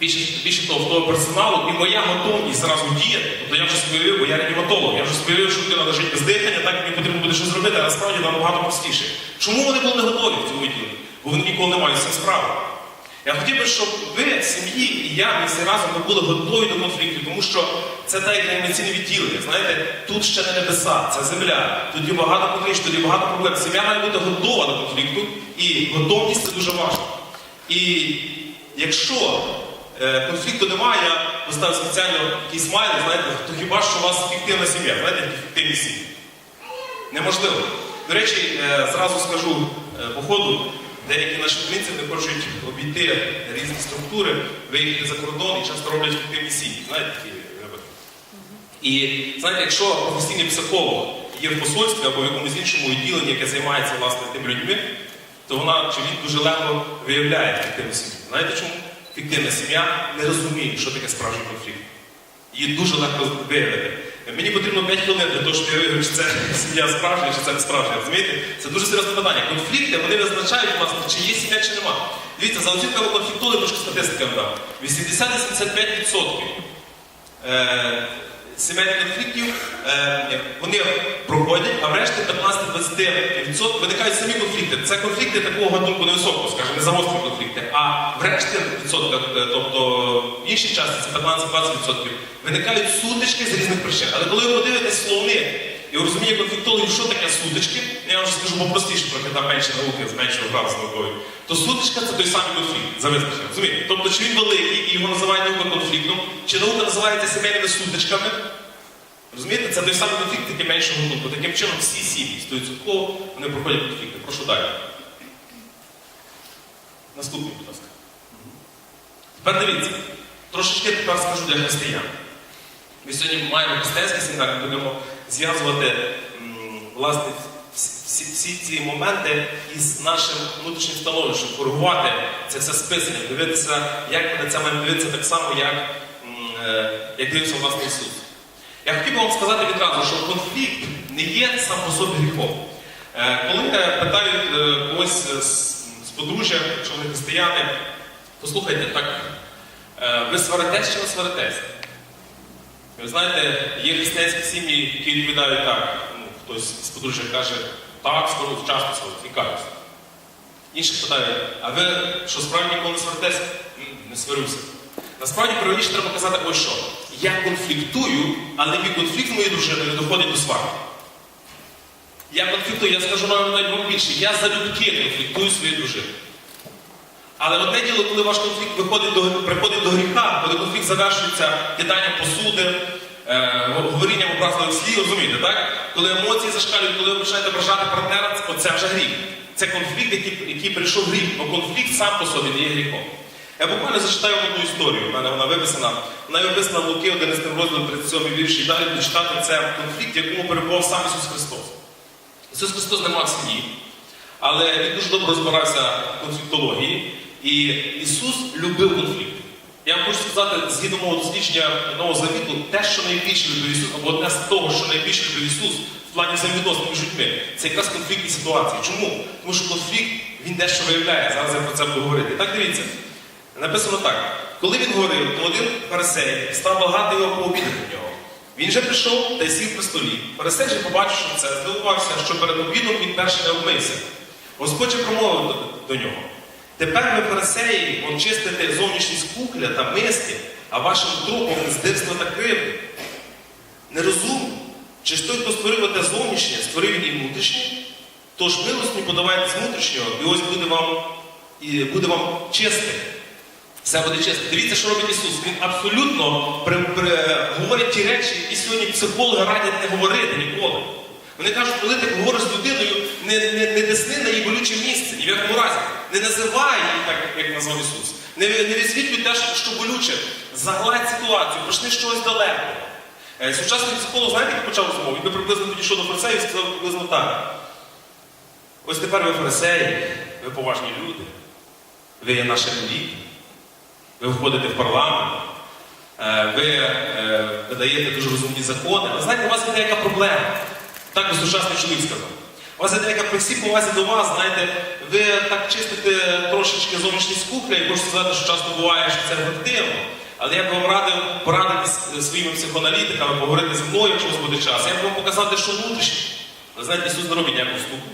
Більше, більше того, в того персоналу і моя готовність зразу діяти. Тобто я вже уявив, бо я реаніматолог, я вже уявив, що людина лежить без дихання, так мені потрібно буде щось зробити, а насправді там набагато простіше. Чому вони були не готові в цьому відділенні? Бо вони ніколи не мають з справи. Я хотів би, щоб ви, сім'ї і я, ми всі разом ми були готові до конфлікту, тому що це як реанімаційне відділення. Знаєте, тут ще не небеса, це земля. Є багато тут є багато проблем. Сім'я має бути готова до конфлікту, і готовність це дуже важливо. І якщо конфлікту немає, я поставив спеціально такий смайл, знаєте, то хіба що у вас фіктивна сім'я, знаєте, фіктивні сім'ї? Неможливо. До речі, е, зразу скажу е, по ходу, деякі наші українці не хочуть обійти різні структури, виїхати за кордон і часто роблять фіктивні сім'ї. Знаєте, такі випадки. І знаєте, якщо професійний психолог є в посольстві або в якомусь іншому відділенні, яке займається власне тими людьми, то вона чи він дуже легко виявляє фіктивну сім'ю. Знаєте чому? Фіктивна сім'я не розуміє, що таке справжній конфлікт. Її дуже легко виявити. Мені потрібно 5 хвилин для того, щоб я виявив, чи це сім'я справжня, чи це не справжня. Розумієте? Це дуже серйозне питання. Конфлікти вони визначають власне, чи є сім'я, чи нема. Дивіться, за оцінками конфліктули, трошки статистика вам 80-75% е, сімейних конфліктів е, вони проходять, а врешті 15-20% виникають самі конфлікти. Це конфлікти такого гатунку невисокого, скажімо, не загострі конфлікти. А врешті відсотках, е, тобто в іншій часті це 15-20%, виникають сутички з різних причин. Але коли ви подивитесь словник і розуміє конфліктологів, що таке сутички, я вам скажу попростіше, трохи там менше науки, з меншого градусу наукової, то сутичка це той самий конфлікт, за визначенням. Розумієте? Тобто, чи він великий і його називають наука конфліктом, чи наука називається сімейними сутичками. Розумієте, це той самий конфлікт, тільки меншого гатунку. Таким чином всі сім'ї, 100% вони проходять конфлікти. Прошу далі. Наступний, будь ласка. Тепер дивіться, трошечки тепер скажу для християн. Ми сьогодні маємо християнський семінар, будемо зв'язувати власне всі, всі ці моменти із нашим внутрішнім становищем, коригувати це все списання, дивитися, як на це маємо дивитися так само, як, е, як дивився власне Ісус. Я хотів би вам сказати відразу, що конфлікт не є сам по собі гріхом. Е, Коли питають е, когось з, подружжя, що вони християни, послухайте, так, ви сваритесь чи не сваритесь? Ви знаєте, є християнські сім'ї, які відповідають так. Ну, хтось з подружжя каже, так, скоро вчасно і. Інші питають, а ви що справді ніколи не сваритесь? Не сварюся. Насправді правильніше треба казати ось що. Я конфліктую, але мій конфлікт з моєю дружиною не доходить до сварки. Я конфліктую, я скажу навіть більше, я залюбки конфліктую своєю дружиною. Але одне діло, коли ваш конфлікт виходить до, приходить до гріха, коли конфлікт завершується киданням посуди, е, говорінням образливих слів, розумієте, так? Коли емоції зашкалюють, коли ви починаєте ображати партнера, це- вже гріх. Це конфлікт, який, який прийшов гріх, бо конфлікт сам по собі не є гріхом. Я буквально зачитаю одну історію, в мене вона виписана. Вона є описана в Луки 11 розділом 37 вірші, і далі читати це конфлікт, якому перебував сам Ісус Христос. Ісус Христос не мав сім'ї, але він дуже добре розбирався в конфліктології, і Ісус любив конфлікт. Я вам хочу сказати, згідно мого дослідження Нового Завіту, те, що найбільше любив Ісус, або одне з того, що найбільше любив Ісус в плані взаємовідносин між людьми, це якраз конфліктні ситуації. Чому? Тому що конфлікт він дещо виявляє. Зараз я про це буду говорити. Так дивіться. Написано так: коли він говорив, то один фарисей став благати його пообідати в нього. Він же прийшов та й сів при столі. Фарисей же, побачивши це, здивувався, що перед обідом він перший не обмився. Господь же промовив до нього. Тепер ви, фарисеї, очистите зовнішність кухля та миски, а вашим трупом здирство та кривди. Нерозумно. Чи ж той, хто створив те зовнішнє, створив і внутрішнє? Тож милостню подавайте з внутрішнього, і ось буде вам, і буде вам чисте. Все буде чисто. Дивіться, що робить Ісус. Він абсолютно при, при, говорить ті речі, які сьогодні психологи радять не говорити ніколи. Вони кажуть, коли ти говориш з людиною, не, не, не тисни на її болюче місце, ні в якому разі. Не називай її так, як назвав Ісус. Не, не висвітлюй те, що- болюче. Загладь ситуацію, почни чогось далеко. Е, Сучасний психолог, знаєте, як почав розмову? Він приблизно підійшов до фарисеїв і сказав приблизно так. Ось тепер ви фарисеї, ви поважні люди, ви є наші еліти. Ви входите в парламент, е, ви е, видаєте дуже розумні закони. Ви знаєте, у вас є деяка проблема. Так сучасний чоловік сказав. Вас є деяка при всій повазі до вас, знаєте, ви так чистите трошечки зовнішність кухля, і хочу сказати, що часто буває, що це ефективно. Але я б вам радив порадитись своїми психоаналітиками, поговорити зі мною, якщо у вас буде час. Я б вам показати, що внутрішнє. Ви знаєте, Ісус не робить ніякого стуку.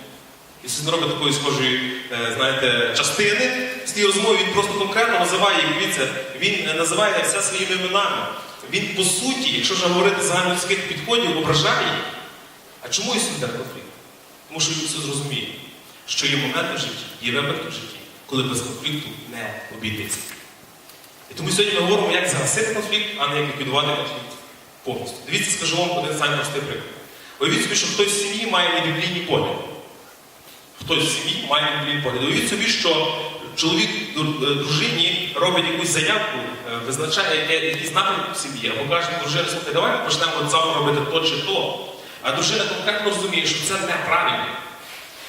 Ісус не робить такої схожої, е, знаєте, частини. З тієї розмови він просто конкретно називає їх, дивіться, він е, називає все своїми іменами. Він, по суті, якщо вже говорити загальнолюдських підходів, ображає їх. А чому йде конфлікт? Тому що Ісус розуміє, що є моменти в житті, є випадки в житті, коли без конфлікту не обійдеться. І тому сьогодні ми говоримо, як загасити конфлікт, а не як ліквідувати конфлікт повністю. Дивіться, скажу вам один самий простий приклад. Уявіть собі, що хтось в сім'ї має небіблійні погляди. Хтось в сім'ї має небіблійні погляди. Уявіть собі, що чоловік е, дружині робить якусь заявку, е, визначає якийсь напрямок в сім'ї, або каже дружині, слухай, давай почнемо завтра робити то чи то. А дружина конкретно розуміє, що це неправильно.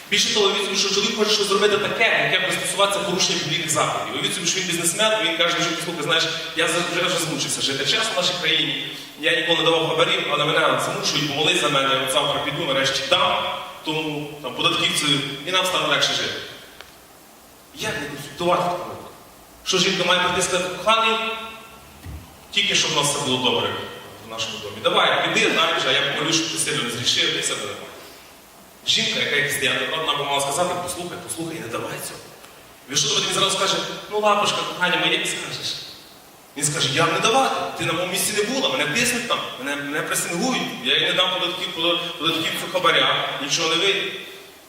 Більше того, собі, що чоловік хоче щось зробити таке, яке буде стосуватися порушення біблійних заповідей. Уявіть собі, що він бізнесмен, він каже, що слухай, знаєш, я вже, вже змучився жити чесно в нашій країні. Я ніколи не давав хабарів, але мене замушують, помолись за мене, от завтра піду, нарешті дам, тому там, податківцю, і нам стане легше жити. Як не конфліктувати випадку? Що жінка має прийти сказати, коханий, тільки щоб у нас все було добре нашому домі. Давай, піди далі, а я помолюсь, щоб ти сильно не зрішив, і все буде. Жінка, яка є християнка, вона б мала сказати, послухай, послухай, не давай цього. Він що він зразу скаже, ну лапушка, кохання моє, як скажеш. Він скаже, я не давати, ти на моєму місці не була, мене тиснуть там, мене, мене пресингують, я їй не дам податків, податківцю хабаря, нічого не вийде.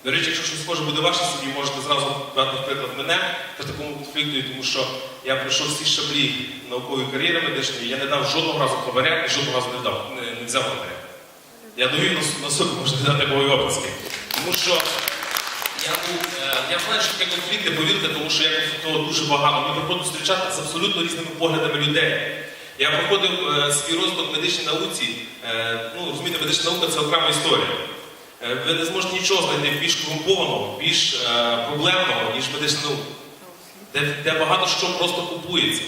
До речі, якщо щось схоже буде в вашій сім'ї, можете зразу брати приклад мене при такому конфлікту, тому що я пройшов всі шаблі наукової кар'єри медичної, я не дав жодного разу хабаря і жодного разу не дав, не, не взяв хабаря. Я довів на, на собі, можна дати мої обласки. Тому що я був, е, я знаю, що таке конфлікти, повірте, тому що я того дуже багато. Ми приходимо зустрічати з абсолютно різними поглядами людей. Я проходив е, свій розвиток в медичній науці. Е, ну, розумієте, медична наука це окрема історія. Е, ви не зможете нічого знайти більш корумпованого, більш е, проблемного, ніж медична наука. Де, де багато що просто купується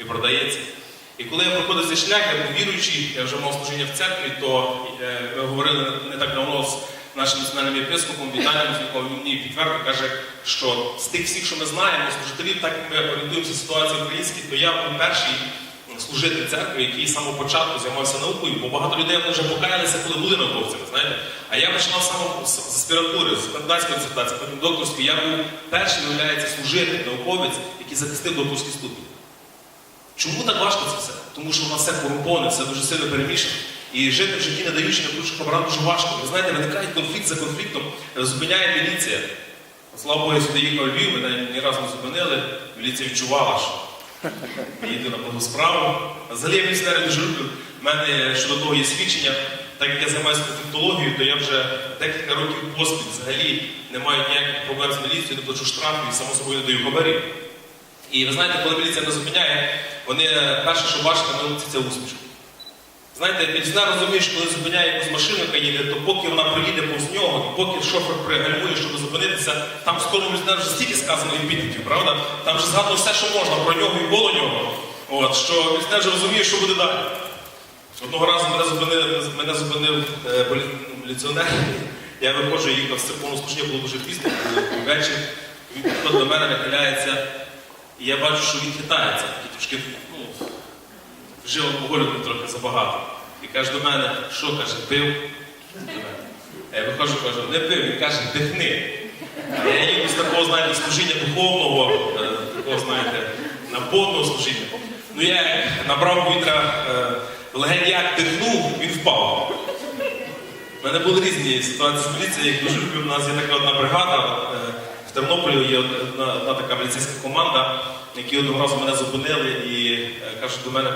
і продається. І коли я проходив цей шлях, я був віруючий, я вже мав служіння в церкві, то е, ми говорили не так давно з нашим національним єпископом, Віталієм він мені підтвердив, каже, що з тих всіх, що ми знаємо, служителів, так як ми орієнтуємося в ситуації українській, то я був перший служитель церкви, який з самого початку займався наукою, бо багато людей вже покаялися, коли були науковцями, знаєте. А я починав саме з аспіратури, з кандидатської дисертації, потім докторської. Я був перший, виявляється, служитель, науковець, який захистив докторський ступінь. Чому так важко це все? Тому що у нас все корумповане, все дуже сильно перемішано. І жити в житті, не даючи не порушити хабара, дуже важко. Ви знаєте, виникає конфлікт за конфліктом, зупиняє міліція. Слава Богу, сюди їхав Львів, мене ні разу не зупинили. Міліція відчувала, що я йду на благу справу. Взагалі я місцеві дуже люблю. У мене щодо того є свідчення. Так як я займаюся конфліктологією, то я вже декілька років поспіль взагалі не маю ніяких проблем з міліцією, не плачу штрафів і само собою не даю хабарів. І ви знаєте, коли міліція не зупиняє, вони перше, що вулиці, це усмішку. Знаєте, міліціонер розуміє, що коли зупиняє якусь машину, яка їде, то поки вона проїде повз нього, і поки шофер пригальмує, щоб зупинитися, там скоро міліціонер вже стільки сказано епітетів, правда? Там вже згадано все, що можна про нього і коло нього. От, що міліціонер вже розуміє, що буде далі. Одного разу мене зупинив, мене зупинив е, міліціонер. Я виходжу, їхав з церковного служіння, було дуже пізно, був вечір. Він підходить до мене, нахиляється, і я бачу, що він хитається, такий ну, вжив алкоголю трохи забагато. І каже до мене, що каже, пив? Я виходжу, кажу, не пив, він каже, дихни. Я їду з такого, знаєте, служіння духовного, е, такого, знаєте, наповного служіння. Ну я набрав повітря, е, легень як дихнув, він впав. У мене були різні ситуації з поліцією, як дуже люблю, у нас є така одна бригада. е, В Тернополі є одна, одна така поліцейська команда, які одного разу мене зупинили і е, кажуть до мене,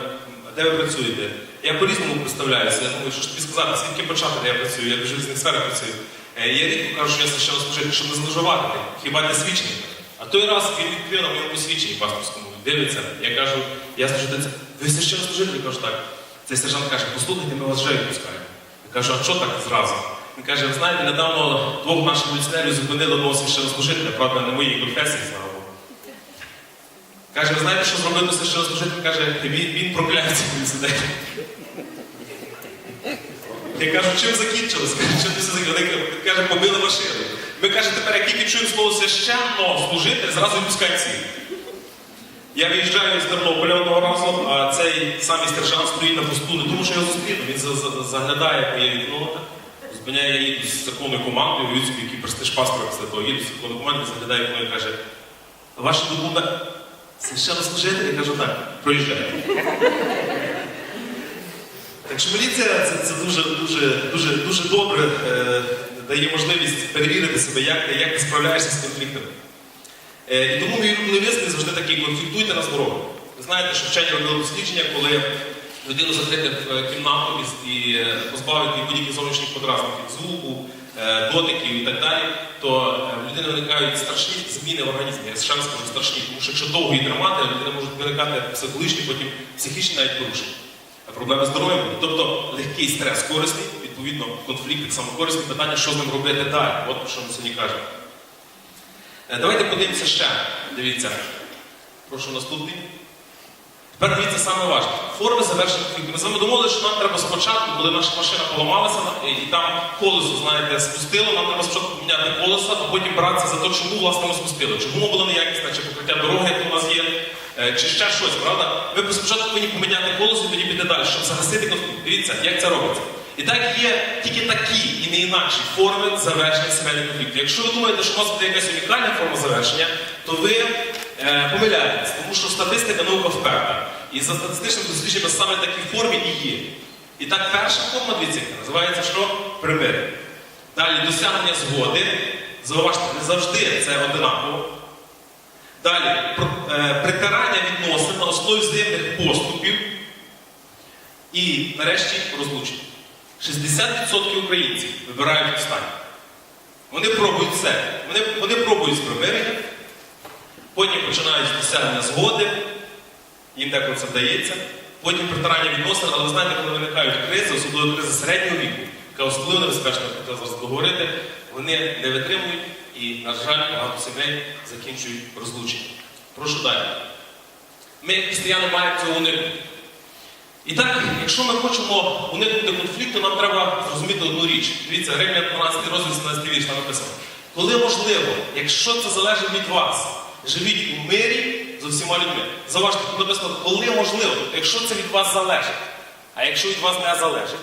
де ви працюєте? Я по-різному представляюся. Я думаю, що ж тобі сказати, звідки почати, я працюю, я в різних сферах працюю. Е, Я рідко кажу, що я священнослужитель, щоб не зловживати, хіба не свідчення. А той раз він відкрив на моєму посвідченні паспорському, дивиться. Я кажу, я служитель, ви священнослужитель? Кажу, так. Цей сержант каже, послухайте, ми вас вже відпускаємо. Я кажу, а що так зразу? Він каже, знаєте, недавно двох наших міліціонерів зупинили одного священнослужителя, правда, не моєї конфесії, слава. Каже, ви знаєте, що зробив священнослужитель? Каже, він, він прокляття міліціонерів. Я кажу, чим закінчилось? Чим це закінчилось? Каже, побили машину. Ми каже, тепер як тільки чуємо слово священно служити, зразу відпускаємо всіх. Я виїжджаю з Тернополя одного разу, а цей самий стержант стоїть на посту, не тому, що я зустріну. Він за- за- заглядає моє вікно, зупиняє я з законною командою, уявіть собі, який престиж паспорт після того, їду з законною командою, заглядає вікно і каже, ваші документи священно служити? Я кажу, так, проїжджаю. Так що міліція це, це дуже, дуже, дуже, дуже добре е, дає можливість перевірити себе, як як ти справляєшся з конфліктами. Е, і тому мій улюблений вислів завжди такий конфліктуйте на здоров'я. Ви знаєте, що вчені робили дослідження, коли людину закрити в е, кімнату і, е, позбавити будь-яких зовнішніх подразників, звуку, дотиків і так далі, то е, в людини виникають страшні зміни в організмі. Я ще раз кажу страшні, тому що якщо довго її тримати, в людини можуть виникати психологічні, потім психічні навіть порушення. Проблеми здоров'ям. Тобто легкий стрес корисний, відповідно, конфлікт так само корисний. Питання, що з ним робити далі. От що ми сьогодні кажемо. Е, Давайте подивимося ще. Дивіться. Прошу наступний. Тепер дивіться саме важливе. Форми завершення конфлікту. Ми з вами домовилися, що нам треба спочатку, коли наша машина поламалася і і там колесо, знаєте, спустило, нам треба спочатку поміняти колесо, а потім братися за те, чому власне ми спустили. Чому було неякісне, чи покриття дороги, яке у нас є, е, чи ще щось, правда? Ви спочатку повинні поміняти колесо і тоді піти далі, щоб загасити конфлікт. Дивіться, як це робиться. І так є тільки такі і не інакші форми завершення сімейних конфліктів. Якщо ви думаєте, що у вас буде якась унікальна форма завершення, то ви е, помиляєтесь, тому що статистика наука вперта. І за статистичним дослідженням саме такі форми і є. І так перша форма яка називається що? Примирення. Далі досягнення згоди. Зауважте, не завжди це одинаково. Далі е, притирання відносин на основі взаємних поступів. І нарешті розлучення. 60% українців вибирають останнє. Вони пробують все. Вони, вони пробують з примирення, потім починають досягнення згоди, їм деколи це вдається, потім притирання відносин, але ви знаєте, коли виникають кризи, особливо кризи середнього віку, яка особливо небезпечна, про це зараз поговорити, вони не витримують і, на жаль, багато сімей закінчують розлучення. Прошу далі. Ми, як християни, маємо цього уникнути. І так, якщо ми хочемо уникнути конфлікту, нам треба зрозуміти одну річ. Дивіться, Римлян 12 розділ 17 вірш там написано. Коли можливо, якщо це залежить від вас, живіть у мирі з усіма людьми. Заважте, написано, коли можливо, якщо це від вас залежить. А якщо від вас не залежить,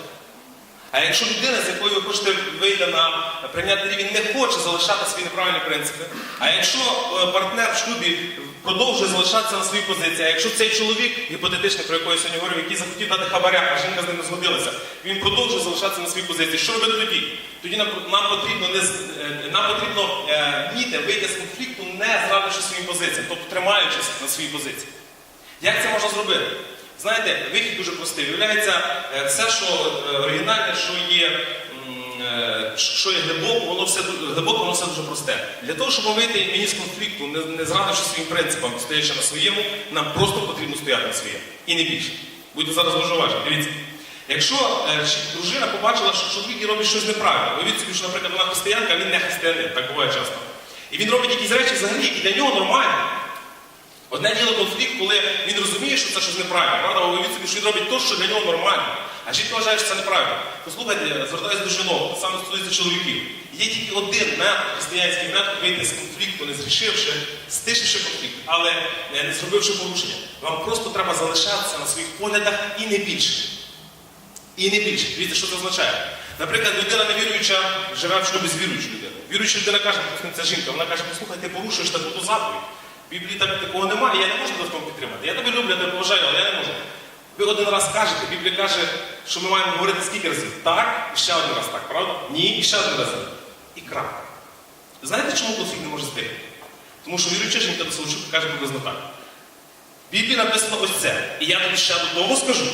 а якщо людина, з якою ви хочете вийти на прийнятний рівень, не хоче залишати свої неправильні принципи, а якщо е, партнер в шлюбі продовжує залишатися на своїй позиції, а якщо цей чоловік, гіпотетичний, про якого я сьогодні говорив, який захотів дати хабаря, а жінка з ним не згодилася, він продовжує залишатися на своїй позиції. Що робити тоді? Тоді нам, нам потрібно не е, нам потрібно е, вміти вийти з конфлікту, не зрадивши своїм позиціям, тобто тримаючись на своїй позиції. Як це можна зробити? Знаєте, вихід дуже простий. Виявляється, е, все, що е, оригінальне, що є, е, що є глибоко, воно все глибоко, воно все дуже просте. Для того, щоб вийти мені з конфлікту, не, не зрадивши своїм принципам, стоячи на своєму, нам просто потрібно стояти на своєму. І не більше. Будьте зараз дуже уважні. Дивіться. Якщо дружина побачила, що чоловік робить щось неправильно, уявіть собі, що, наприклад, вона християнка, він не християнин, так буває часто. І він робить якісь речі взагалі, які для нього нормальні. Одне діло конфлікт, коли він розуміє, що це щось неправильно, правда, уявіть собі, що він робить те, що для нього нормально. А жінка вважає, що це неправильно. Послухайте, звертаюся до жінок, саме стосується чоловіків. Є тільки один метод, християнський метод вийти з конфлікту, не зрішивши, стишивши конфлікт, але е, не зробивши порушення. Вам просто треба залишатися на своїх поглядах і не більше. І не більше. Дивіться, що це означає. Наприклад, людина невіруюча живе в шлюбі з віруючою людиною. Віруюча людина каже, «Послухай, це жінка, вона каже, послухай, ти порушуєш таку заповідь. В Біблії так такого немає, я не можу тому підтримати. Я тебе люблю, я тебе поважаю, але я не можу. Ви один раз кажете, Біблія каже, що ми маємо говорити скільки разів? Так, і ще один раз так, правда? Ні, і ще один раз. І крапка. Знаєте, чому конфлікт не може зникнути? Тому що віруюча жінка до свого каже приблизно так. В Біблії написано ось це. І я тобі ще до того скажу,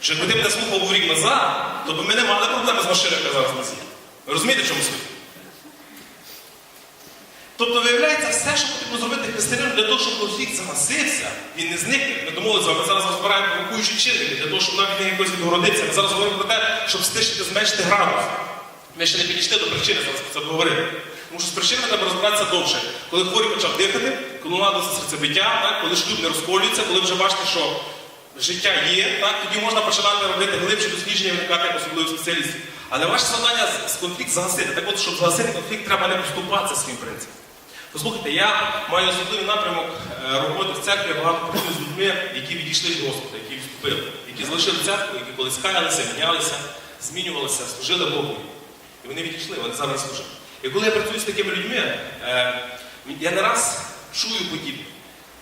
що якби ти мене слухав був рік назад, то б ми не мали проблеми з машиною, яка зараз нас є. Ви розумієте, в чому суть? Тобто, виявляється, все, що потрібно зробити християнину для того, щоб конфлікт загасився, він не зникне. Ми домовилися, вами зараз розбираємо провокуючі чинники, для того, щоб нам від якось відгородитися. Ми зараз говоримо про те, щоб стишити, зменшити градус. Ми ще не підійшли до причини, зараз про це поговоримо. Тому що з причинами треба розбиратися довше. Коли хворий почав дихати, коли наладилося серцебиття, так, коли шлюб не розколюється, коли вже бачите, що життя є, так, тоді можна починати робити глибші дослідження, виникати як особливих спеціалістів. Але ваше завдання з конфлікт загасити. Так от, щоб загасити конфлікт, треба не поступатися своїм принципом. Послухайте, я маю особливий напрямок е, роботи в церкві, я багато працюю з людьми, які відійшли від Господа, які відступили, які залишили церкву, які колись каялися, мінялися, змінювалися, служили Богу. І вони відійшли, вони зараз служать. І коли я працюю з такими людьми, е, я не раз чую подібне.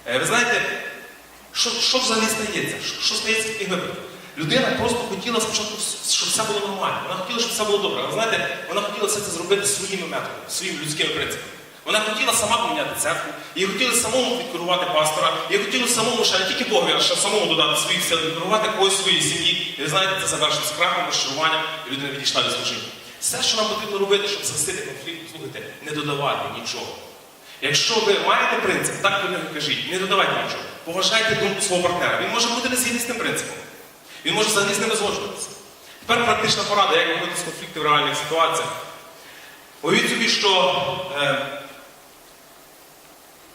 Е, Ви знаєте, що, що взагалі стається? Що, що стається в таких випадках? Людина просто хотіла спочатку, щоб все було нормально. Вона хотіла, щоб все було добре. Але знаєте, вона хотіла все це зробити своїми методами, своїми людськими принципами. Вона хотіла сама поміняти церкву, їй хотіли самому відкерувати пастора, їй хотіли самому ще не тільки Богу, а ще самому додати своїх сил, відкерувати когось своїй сім'ї. І ви знаєте, це завершилось крахом, розчаруванням, і людина відійшла від служіння. Все, що нам потрібно робити, щоб захистити конфлікт, слухайте, не додавати нічого. Якщо ви маєте принцип, так ви не кажіть, не додавайте нічого. Поважайте думку свого партнера. Він може бути не згідний з тим принципом. Він може взагалі з ним згоджуватися. Тепер практична порада, як виходити з конфліктів в реальних ситуаціях. Уявіть собі, що е,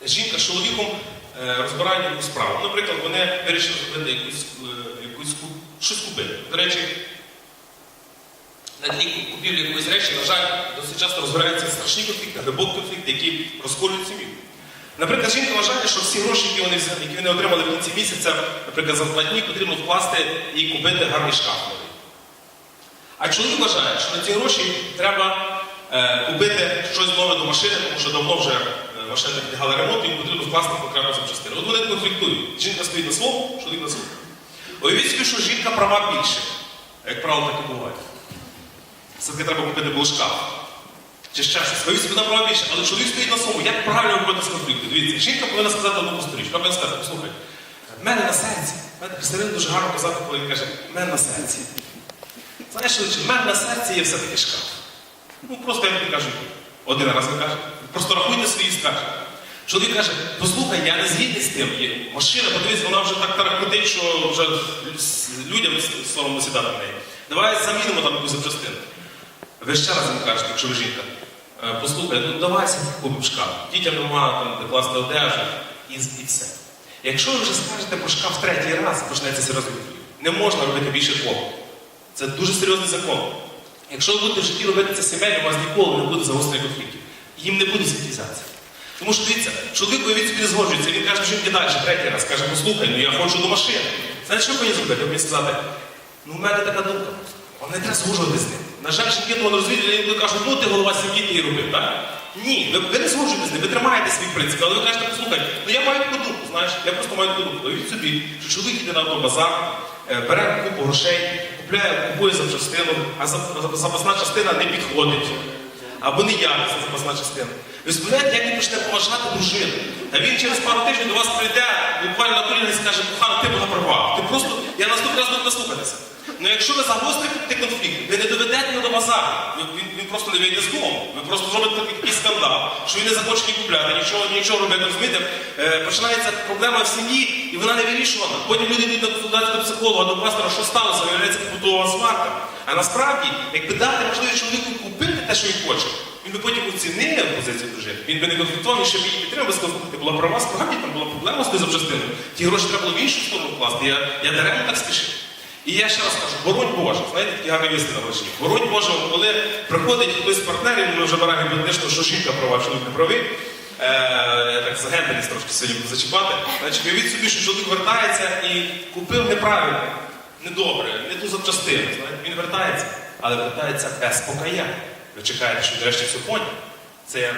жінка з чоловіком е, розбирають якусь справу. Наприклад, вони вирішили зробити якусь, е, якусь щось купити. До речі, на тлі купівлі якоїсь речі, на жаль, досить часто розбираються страшні конфлікти, глибокі конфлікти, які розколюють сім'ю. Наприклад, жінка вважає, що всі гроші, які вони, які вони отримали в кінці місяця, наприклад, зарплатні, потрібно вкласти і купити гарний шкаф новий. А чоловік вважає, що на ці гроші треба е, купити щось нове до машини, тому що давно вже машина підлягала ремонту, і потрібно вкласти окремо запчастини. От вони конфліктують. Жінка стоїть на своєму, чоловік на своєму. Уявіть собі, що жінка права більше. Як правило, так і буває. Все-таки треба купити було шкаф. Чи ще щось. Уявіть собі, вона права більше, але чоловік стоїть на своєму. Як правильно виходити з конфлікту? Дивіться, жінка повинна сказати одну сторіч. Вона повинна сказати, послухай, в мене на серці. В мене Християнин дуже гарно казати, коли він каже, в мене на серці. Знаєш, в мене на серці є все-таки шкаф. Ну просто я тобі кажу, один раз він каже, просто рахуйте свої скарги. Чоловік каже, послухай, я не згідний з тим. Є машина, подивись, вона вже так тарахкотить, що вже людям соромно сідати на неї. Давай замінимо там якусь запчастину. Ви ще раз йому кажете, якщо ви жінка, «Е, послухай, ну давай купимо шкаф. Дітям немає там де класти одежу і, і все. Якщо ви вже скажете про шкаф третій раз, почнеться серйозний. Не можна робити більше двох. Це дуже серйозний закон. Якщо ви будете в житті робити це сімейно, у вас ніколи не буде загострення конфліктів. Їм не буде цивілізації. Тому що дивіться, чоловік уявіть собі згоджується, він каже, жінки далі, третій раз, каже, послухай, ну я хочу до машини. Знаєте, що повинні зробити? Мені сказати, ну в мене така думка. Вам не треба згоджувати з ним. На жаль, того не розуміють, вони кажуть, ну ти голова сім'ї, ти і роби, так? Ні, ви, ви не згоджуєтесь з ним, ви тримаєте свій принцип, але ви кажете, послухай, ну я маю таку думку, знаєш, я просто маю таку думку. Уявіть собі, що чоловік йде на автобазар, е, бере купу грошей, купляє, купує запчастину, а за- за- запасна частина не підходить. Або це запасна частина. Ви сподіваєте, як він почне поважати дружину. А він через пару тижнів до вас прийде, буквально на коліна і скаже, кохана, ти була права. Ти просто, я наступний раз буду наслухатися. Ну якщо ви загострите конфлікт, ви не доведете його до базару. Він, він просто не вийде з дому. Ви просто зробите такий скандал, що він не захоче ні купляти, нічого, нічого робити. Розумієте? Е, починається проблема в сім'ї, і вона не вирішувана. Потім люди йдуть на консультацію до психолога, до пастора, що сталося, виявляється побутова сварка. А насправді, якби дати можливість чоловіку купити те, що він хоче, він би потім оцінив позицію дружини. Він би не конфліктував, ще б її підтримав, сказав, ти була права, справді там була проблема з тою запчастиною. Ті гроші треба було в іншу сторону вкласти. Я, я даремно так спішив. І я ще раз кажу, боронь Боже, знаєте, такі гарні вісти на гроші. Боронь Боже, коли приходить хтось з партнерів, ми вже беремо гіпотетично, що жінка права, чоловік не правий. Е, я так за гендерність трошки сьогодні буду зачіпати. Значить, уявіть собі, що чоловік вертається і купив неправильно, недобре, не ту запчастину. Знаєте, він вертається, але вертається без покаяння. Ви чекаєте, що нарешті все поняв. Це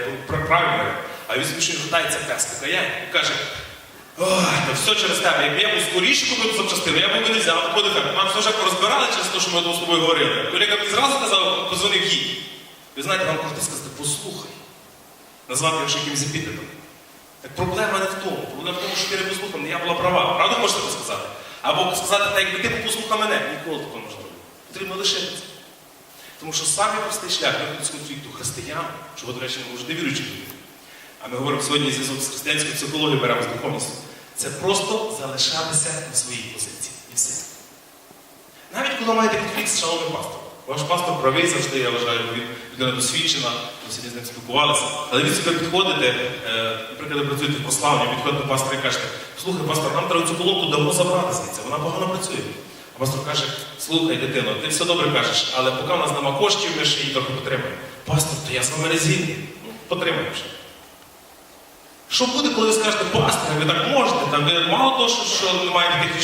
правильно. А він собі, що вертається без покаяння. Каже, Ой, все через тебе. Якби я був скоріше купив запчастину, я був би не взяв. Ходив так, все вже порозбирали через те, що ми тут з тобою говорили. Колега мені зразу казав, позвонив їй. Ви знаєте, вам можна сказати, послухай. Назвати його якимось епітетом. Так проблема не в тому. Проблема в тому, що ти не послухав, не я була права. Правда можете це сказати? Або сказати, так, якби ти послухав мене, ніколи такого не можна робити. Потрібно лишитися. Тому що самий простий шлях з конфлікту християн, чого, до речі, не може невіруючих люди. А ми говоримо сьогодні зв'язок з християнською психологією, беремо з духовністю. Це просто залишатися на своїй позиції. І все. Навіть коли маєте конфлікт з шановним пастором. Ваш пастор правий завжди, я вважаю, він людина досвідчена, ми сьогодні з ним спілкувалися. Але ви собі підходите, е, наприклад, працюєте в прославленні, підходите до пастора і кажете, слухай, пастор, нам треба цю колонку давно забрати звідси, вона погано працює. А пастор каже, слухай, дитино, ти все добре кажеш, але поки в нас нема коштів, ми ще її трохи потримаємо. Пастор, то я з вами не згідний. Ну, потримаємо ще. Що буде, коли ви скажете, пастор, ви так можете, там ви мало того, що, що немає технічної